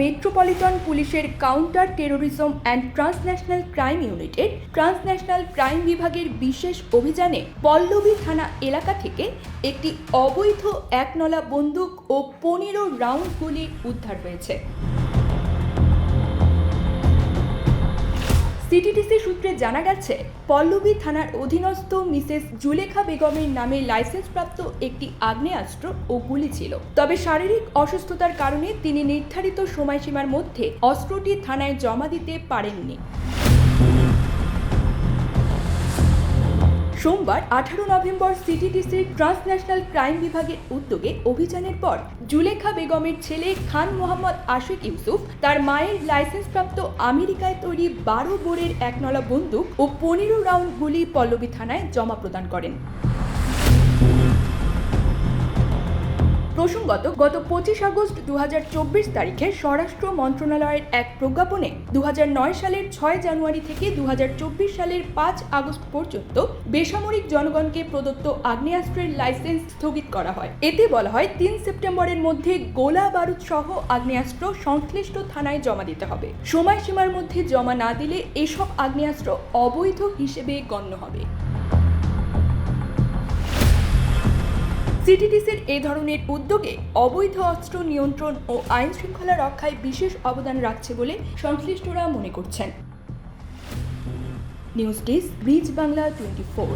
Metropolitan পুলিশের counter terrorism and transnational crime ইউনিটের transnational crime বিভাগের বিশেষ অভিযানে পল্লবী থানা এলাকা থেকে একটি অবৈধ একনলা বন্দুক ও পনেরো রাউন্ড গুলি উদ্ধার হয়েছে। সিটিটিসি সূত্রে জানা গেছে, পল্লবী থানার অধীনস্থ মিসেস জুলেখা বেগমের নামে লাইসেন্সপ্রাপ্ত একটি আগ্নেয়াস্ত্র ও গুলি ছিল। তবে শারীরিক অসুস্থতার কারণে তিনি নির্ধারিত সময়সীমার মধ্যে অস্ত্রটি থানায় জমা দিতে পারেননি। সোমবার আঠারো নভেম্বর সিটিটিসির ট্রান্সন্যাশনাল ক্রাইম বিভাগের উদ্যোগে অভিযানের পর জুলেখা বেগমের ছেলে খান মোহাম্মদ আশিক ইউসুফ, তার মায়ের লাইসেন্সপ্রাপ্ত আমেরিকায় তৈরি বারো বোরের একনলা বন্দুক ও পনেরো রাউন্ড গুলি পল্লবী থানায় জমা প্রদান করেন। প্রসঙ্গত, গত পঁচিশ আগস্ট দু হাজার চব্বিশ তারিখে স্বরাষ্ট্র মন্ত্রণালয়ের এক প্রজ্ঞাপনে দু হাজার নয় সালের ছয় জানুয়ারি থেকে দু হাজার চব্বিশ সালের পাঁচ আগস্ট পর্যন্ত বেসামরিক জনগণকে প্রদত্ত আগ্নেয়াস্ত্রের লাইসেন্স স্থগিত করা হয়। এতে বলা হয়, তিন সেপ্টেম্বরের মধ্যে গোলা বারুদ সহ আগ্নেয়াস্ত্র সংশ্লিষ্ট থানায় জমা দিতে হবে। সময়সীমার মধ্যে জমা না দিলে এসব আগ্নেয়াস্ত্র অবৈধ হিসেবে গণ্য হবে। সিটিটিসির এই ধরনের উদ্যোগে অবৈধ অস্ত্র নিয়ন্ত্রণ ও আইন শৃঙ্খলা রক্ষায় বিশেষ অবদান রাখছে বলে সংশ্লিষ্টরা মনে করছেন। News desk bridge Bangla twenty four.